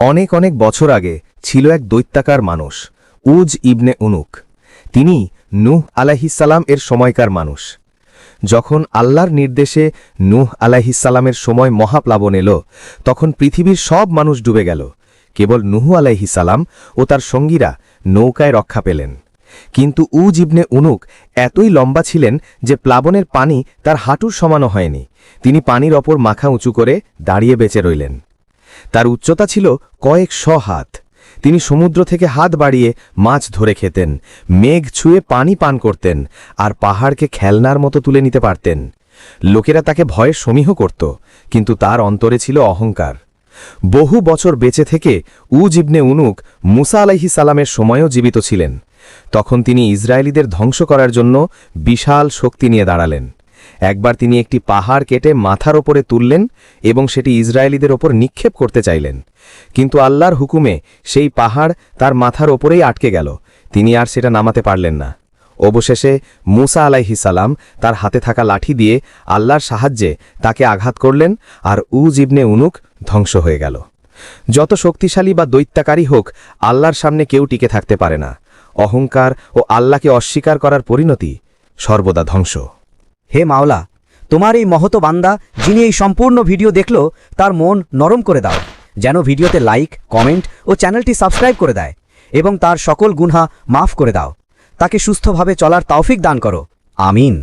অনেক অনেক বছর আগে ছিল এক দৈত্যাকার মানুষ, উজ ইবনে উনুক। তিনি নুহ আলাহিসাল্লাম এর সময়কার মানুষ। যখন আল্লাহর নির্দেশে নুহ আলাহিসাল্লামের সময় মহাপ্লাবন এলো, তখন পৃথিবীর সব মানুষ ডুবে গেল। কেবল নুহু আলাইহিসাল্লাম ও তার সঙ্গীরা নৌকায় রক্ষা পেলেন। কিন্তু উজ ইবনে উনুক এতই লম্বা ছিলেন যে প্লাবনের পানি তার হাঁটুর সমানো হয়নি। তিনি পানির ওপর মাখা উঁচু করে দাঁড়িয়ে বেঁচে রইলেন। তার উচ্চতা ছিল কয়েক শ হাত। তিনি সমুদ্র থেকে হাত বাড়িয়ে মাছ ধরে খেতেন, মেঘ ছুঁয়ে পানি পান করতেন, আর পাহাড়কে খেলনার মতো তুলে নিতে পারতেন। লোকেরা তাকে ভয়ে সমীহ করত, কিন্তু তার অন্তরে ছিল অহংকার। বহু বছর বেঁচে থেকে উজ ইবনে উনুক মুসা আলাইহি সালামের সময়ও জীবিত ছিলেন। তখন তিনি ইসরায়েলিদের ধ্বংস করার জন্য বিশাল শক্তি নিয়ে দাঁড়ালেন। একবার তিনি একটি পাহাড় কেটে মাথার ওপরে তুললেন এবং সেটি ইসরায়েলিদের ওপর নিক্ষেপ করতে চাইলেন। কিন্তু আল্লাহর হুকুমে সেই পাহাড় তার মাথার ওপরেই আটকে গেল। তিনি আর সেটা নামাতে পারলেন না। অবশেষে মুসা সালাম তার হাতে থাকা লাঠি দিয়ে আল্লাহর সাহায্যে তাকে আঘাত করলেন আর উজ উনুক ধ্বংস হয়ে গেল। যত শক্তিশালী বা দৈত্যাকারী হোক, আল্লাহর সামনে কেউ টিকে থাকতে পারে না। অহংকার ও আল্লাহকে অস্বীকার করার পরিণতি সর্বদা ধ্বংস। হে মাওলা, তোমার এই মহত বান্দা যিনি এই সম্পূর্ণ ভিডিও দেখল, তার মন নরম করে দাও, যেন ভিডিওতে লাইক, কমেন্ট ও চ্যানেলটি সাবস্ক্রাইব করে দেয় এবং তার সকল গুনহা মাফ করে দাও। তাকে সুস্থভাবে চলার তাওফিক দান করো। আমিন।